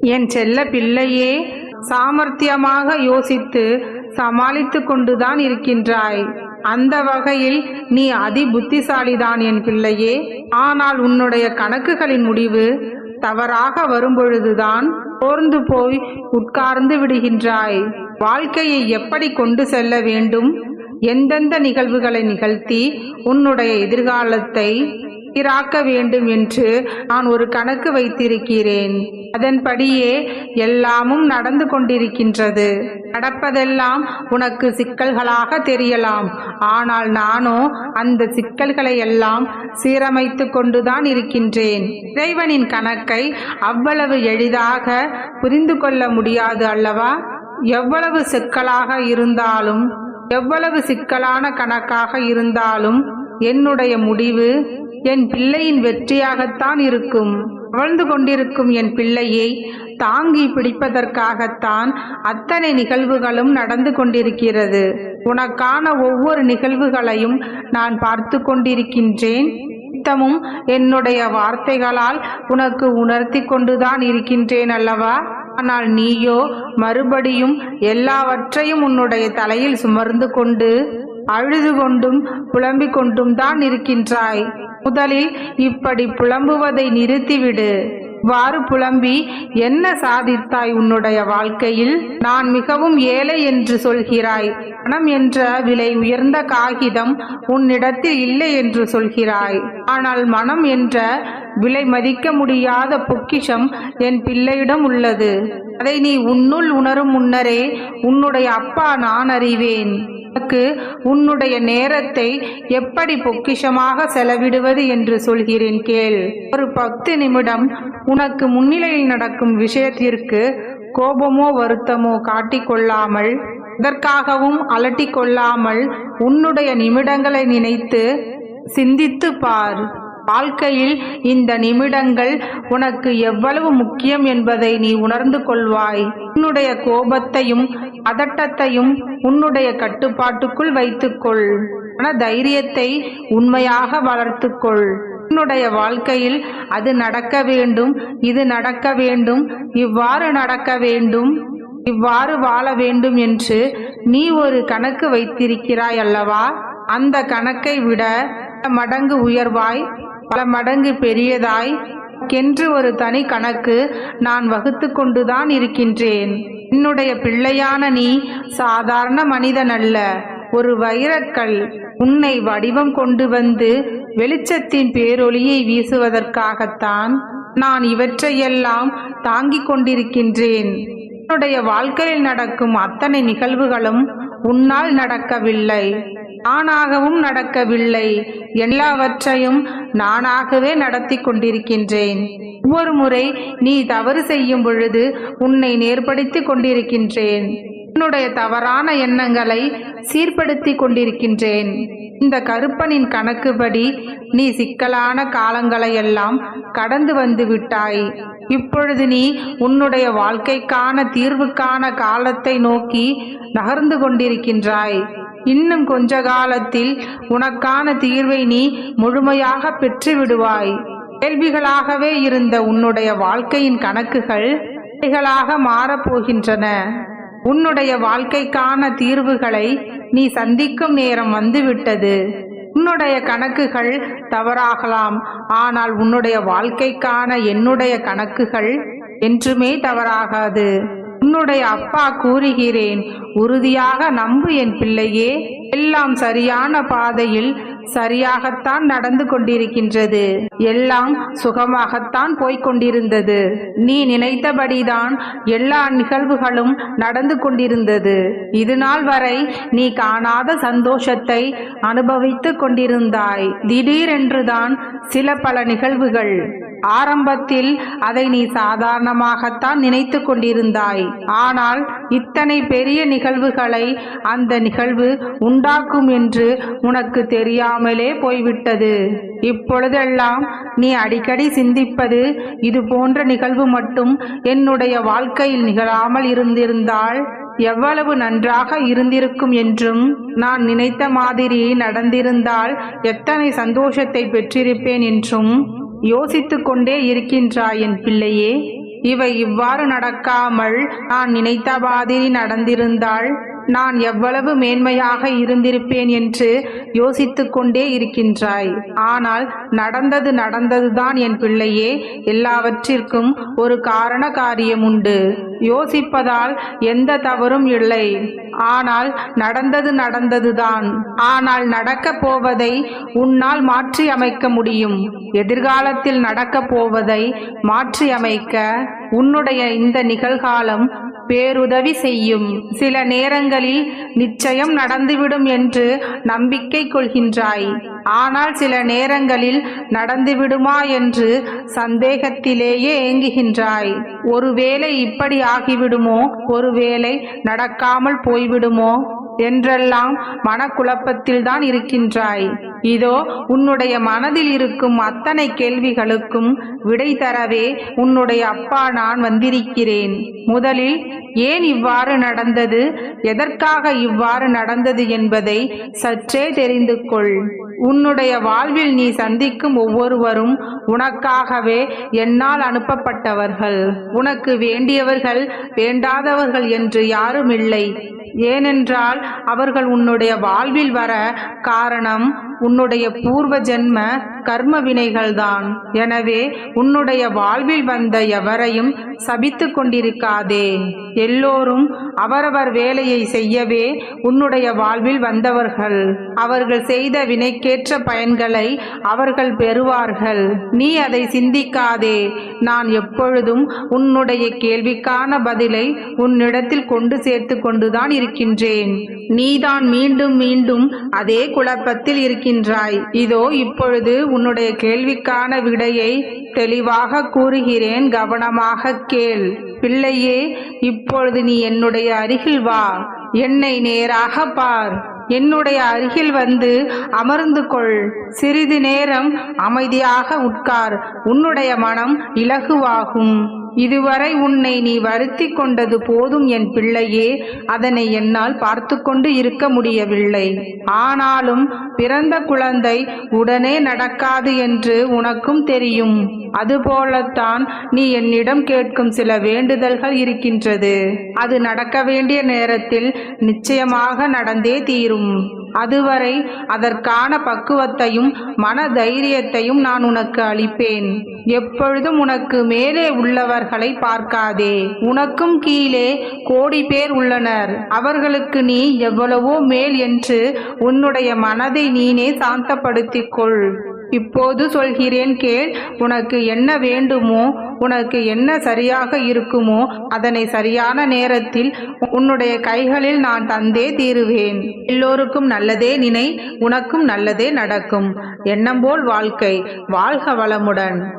என் செல்ல பிள்ளையே சாமர்த்தியமாக யோசித்து சமாளித்து கொண்டுதான் இருக்கின்றாய். அந்த வகையில் நீ அதி புத்திசாலிதான் என் பிள்ளையே. ஆனால் உன்னுடைய கணக்குகளின் முடிவு தவறாக வரும்பொழுதுதான் சோர்ந்து போய் உட்கார்ந்து விடுகின்றாய். வாழ்க்கையை எப்படி கொண்டு செல்ல வேண்டும்? எந்தெந்த நிகழ்வுகளை நிகழ்த்தி உன்னுடைய எதிர்காலத்தை சீராக்க வேண்டும் என்று நான் ஒரு கணக்கு வைத்திருக்கிறேன். அதன்படியே எல்லாமும் நடந்து கொண்டிருக்கின்றது. நடப்பதெல்லாம் உனக்கு சிக்கல்களாக தெரியலாம். ஆனால் நானோ அந்த சிக்கல்களை எல்லாம் சீரமைத்து கொண்டுதான் இருக்கின்றேன். இறைவனின் கணக்கை அவ்வளவு எளிதாக புரிந்து கொள்ள முடியாது அல்லவா? எவ்வளவு சிக்கலாக இருந்தாலும் எவ்வளவு சிக்கலான கணக்காக இருந்தாலும் என்னுடைய முடிவு என் பிள்ளையின் வெற்றியாகத்தான் இருக்கும். வாழ்ந்து கொண்டிருக்கும் என் பிள்ளையை தாங்கி பிடிப்பதற்காகத்தான் அத்தனை நிகழ்வுகளும் நடந்து கொண்டிருக்கிறது. உனக்கான ஒவ்வொரு நிகழ்வுகளையும் நான் பார்த்து கொண்டிருக்கின்றேன். நித்தமும் என்னுடைய வார்த்தைகளால் உனக்கு உணர்த்தி கொண்டுதான் இருக்கின்றேன் அல்லவா? ஆனால் நீயோ மறுபடியும் எல்லாவற்றையும் உன்னுடைய தலையில் சுமர்ந்து கொண்டு அழுது கொண்டும் புலம்பிக் கொண்டும் தான் இருக்கின்றாய். முதலில் இப்படி புலம்புவதை நிறுத்திவிடு. வாறு புலம்பி என்ன சாதித்தாய் உன்னுடைய வாழ்க்கையில்? நான் மிகவும் ஏழை என்று சொல்கிறாய். பணம் என்ற விலை உயர்ந்த காகிதம் உன்னிடத்தில் இல்லை என்று சொல்கிறாய். ஆனால் மனம் என்ற விலை மதிக்க முடியாத பொக்கிஷம் என் பிள்ளையிடம் உள்ளது. அதை நீ உன்னுள் உணரும் முன்னரே உன்னுடைய அப்பா நான் அறிவேன். உனக்கு உன்னுடைய நேரத்தை எப்படி பொக்கிஷமாக செலவிடுவது? என்று சொல்கிறேன் கேள். ஒரு பத்து நிமிடம் உனக்கு முன்னிலையில் நடக்கும் விஷயத்திற்கு கோபமோ வருத்தமோ காட்டிக்கொள்ளாமல் இதற்காகவும் அலட்டிக் கொள்ளாமல் உன்னுடைய நிமிடங்களை நினைத்து சிந்தித்து பார். வாழ்க்கையில் இந்த நிமிடங்கள் உனக்கு எவ்வளவு முக்கியம் என்பதை நீ உணர்ந்து கொள்வாய். உன்னுடைய கோபத்தையும் பதட்டத்தையும் உன்னுடைய கட்டுப்பாட்டுக்குள் வைத்துக்கொள். மன தைரியத்தை உண்மையாக வளர்த்துக்கொள். உன்னுடைய வாழ்க்கையில் அது நடக்க வேண்டும் இது நடக்க வேண்டும் இவ்வாறு நடக்க வேண்டும் இவ்வாறு வாழ வேண்டும் என்று நீ ஒரு கணக்கு வைத்திருக்கிறாய் அல்லவா? அந்த கணக்கை விட பல மடங்கு உயர்வாய் பல மடங்கு பெரியதாய் கென்று ஒரு தனி கணக்கு நான் வகுத்து கொண்டுதான் இருக்கின்றேன். என்னுடைய பிள்ளையான நீ சாதாரண மனிதன் அல்ல ஒரு வைரக்கல் உன்னை வடிவம் கொண்டு வந்து வெளிச்சத்தின் பேரொளியை வீசுவதற்காகத்தான் நான் இவற்றையெல்லாம் தாங்கிக் கொண்டிருக்கின்றேன். உன்னுடைய வாழ்க்கையில் நடக்கும் அத்தனை நிகழ்வுகளும் உன்னால் நடக்கவில்லை. நானாகவும் நடக்கவில்லை. எல்லாவற்றையும் நானாகவே நடத்தி கொண்டிருக்கின்றேன். ஒவ்வொரு முறை நீ தவறு செய்யும் பொழுது உன்னை நேர்படுத்தி கொண்டிருக்கின்றேன். உன்னுடைய தவறான எண்ணங்களை சீர்படுத்தி கொண்டிருக்கின்றேன். இந்த கருப்பனின் கணக்குப்படி நீ சிக்கலான காலங்களை எல்லாம் கடந்து வந்து விட்டாய். இப்பொழுது நீ உன்னுடைய வாழ்க்கைக்கான தீர்வுக்கான காலத்தை நோக்கி நகர்ந்து கொண்டிருக்கின்றாய். இன்னும் கொஞ்ச காலத்தில் உனக்கான தீர்வை நீ முழுமையாக பெற்று விடுவாய் கேள்விகளாகவே இருந்த உன்னுடைய வாழ்க்கையின் கணக்குகள் மாறப்போகின்றன உன்னுடைய வாழ்க்கைக்கான தீர்வுகளை நீ சந்திக்கும் நேரம் வந்துவிட்டது. உன்னுடைய கணக்குகள் தவறாகலாம். ஆனால் உன்னுடைய வாழ்க்கைக்கான என்னுடைய கணக்குகள் என்றுமே தவறாகாது. உன்னுடைய அப்பா கூறுகிறேன் உறுதியாக நம்பு என் பிள்ளையே. எல்லாம் சரியான பாதையில் சரியாகத்தான் நடந்து கொண்டிருக்கின்றது. எல்லாம் சுகமாகத்தான் போய்க் கொண்டிருந்தது. நீ நினைத்தபடிதான் எல்லா நிகழ்வுகளும் நடந்து கொண்டிருந்தது. இது நாள் வரை நீ காணாத சந்தோஷத்தை அனுபவித்துக் கொண்டிருந்தாய். திடீரென்றுதான் சில பல நிகழ்வுகள். ஆரம்பத்தில் அதை நீ சாதாரணமாகத்தான் நினைத்து கொண்டிருந்தாய். ஆனால் இத்தனை பெரிய நிகழ்வுகளை அந்த நிகழ்வு உண்டாக்கும் என்று உனக்கு தெரியாமலே போய்விட்டது. இப்பொழுதெல்லாம் நீ அடிக்கடி சிந்திப்பது இது போன்ற நிகழ்வு மட்டும் என்னுடைய வாழ்க்கையில் நிகழாமல் இருந்திருந்தால் எவ்வளவு நன்றாக இருந்திருக்கும் என்றும் நான் நினைத்த மாதிரி நடந்திருந்தால் எத்தனை சந்தோஷத்தை பெற்றிருப்பேன் என்றும் யோசித்துக் கொண்டே இருக்கின்றாய் என் பிள்ளையே இவை இவ்வாறு நடக்காமல் நான் நினைத்த மாதிரி நடந்திருந்தாள். நான் எவ்வளவு மேன்மையாக இருந்திருப்பேன் என்று யோசித்து கொண்டே இருக்கின்றாய். ஆனால் நடந்தது நடந்ததுதான் என் பிள்ளையே எல்லாவற்றிற்கும் ஒரு காரண காரியம் உண்டு யோசிப்பதால் எந்த தவறும் இல்லை. ஆனால் நடந்தது நடந்ததுதான். ஆனால் நடக்கப் போவதை உன்னால் மாற்றி அமைக்க முடியும். எதிர்காலத்தில் நடக்கப் போவதை மாற்றி அமைக்க உன்னுடைய இந்த நிகழ்காலம் பேருதவி செய்யும். சில நேரங்களில் நிச்சயம் நடந்துவிடும் என்று நம்பிக்கை கொள்கின்றாய். ஆனால் சில நேரங்களில் நடந்துவிடுமா என்று சந்தேகத்திலேயே ஏங்குகின்றாய். ஒருவேளை இப்படி ஆகிவிடுமோ? ஒருவேளை நடக்காமல் போய்விடுமோ? என்றெல்லாம் மனக்குழப்பத்தில்தான் இருக்கின்றாய். இதோ உன்னுடைய மனதில் இருக்கும் அத்தனை கேள்விகளுக்கும் விடை தரவே உன்னுடைய அப்பா நான் வந்திருக்கிறேன். முதலில் ஏன் இவ்வாறு நடந்தது? எதற்காக இவ்வாறு நடந்தது என்பதை சற்றே தெரிந்து கொள். உன்னுடைய வாழ்வில் நீ சந்திக்கும் ஒவ்வொருவரும் உனக்காகவே என்னால் அனுப்பப்பட்டவர்கள். உனக்கு வேண்டியவர்கள் வேண்டாதவர்கள் என்று யாரும் இல்லை. ஏனென்றால் அவர்கள் உன்னுடைய வாழ்வில் வர காரணம் உன்னுடைய பூர்வ ஜென்ம கர்ம வினைகள்தான் எனவே உன்னுடைய வாழ்வில் வந்த எவரையும் சபித்து கொண்டிருக்காதே. எல்லோரும் அவரவர் வேலையை செய்யவே உன்னுடைய வாழ்வில் வந்தவர்கள். அவர்கள் செய்த வினைக்கேற்ற பயன்களை அவர்கள் பெறுவார்கள். நீ அதை சிந்திக்காதே. நான் எப்பொழுதும் உன்னுடைய கேள்விக்கான பதிலை உன்னிடத்தில் கொண்டு சேர்த்து கொண்டுதான் இருக்கின்றேன். நீதான் மீண்டும் மீண்டும் அதே குழப்பத்தில் கேட்கின்றாய். இதோ இப்பொழுது உன்னுடைய கேள்விக்கான விடையை தெளிவாக கூறுகிறேன் கவனமாக கேள். பிள்ளையே இப்பொழுது நீ என்னுடைய அருகில் வா. என்னை நேராக பார். என்னுடைய அருகில் வந்து அமர்ந்து கொள். சிறிது நேரம் அமைதியாக உட்கார். உன்னுடைய மனம் இலகுவாகும். இதுவரை உன்னை நீ வருத்தி கொண்டது போதும் என் பிள்ளையே அதனை என்னால் பார்த்து கொண்டு இருக்க முடியவில்லை. ஆனாலும் பிறந்த குழந்தை உடனே நடக்காது என்று உனக்கும் தெரியும். அதுபோலத்தான் நீ என்னிடம் கேட்கும் சில வேண்டுதல்கள் இருக்கின்றது. அது நடக்க வேண்டிய நேரத்தில் நிச்சயமாக நடந்தே தீரும். அதுவரை அதற்கான பக்குவத்தையும் மன தைரியத்தையும் நான் உனக்கு அளிப்பேன். எப்பொழுதும் உனக்கு மேலே உள்ளவர்களை பார்க்காதே. உனக்கும் கீழே கோடி பேர் உள்ளனர். அவர்களுக்கு நீ எவ்வளவோ மேல் என்று உன்னுடைய மனதை நீனே சாந்தப்படுத்திக் கொள். இப்போது சொல்கிறேன் கேள் உனக்கு என்ன வேண்டுமோ உனக்கு என்ன சரியாக இருக்குமோ அதனை சரியான நேரத்தில் உன்னுடைய கைகளில் நான் தந்தே தீருவேன். எல்லோருக்கும் நல்லதே நினை உனக்கும் நல்லதே நடக்கும். எண்ணம்போல் வாழ்க்கை வாழ்க வளமுடன்.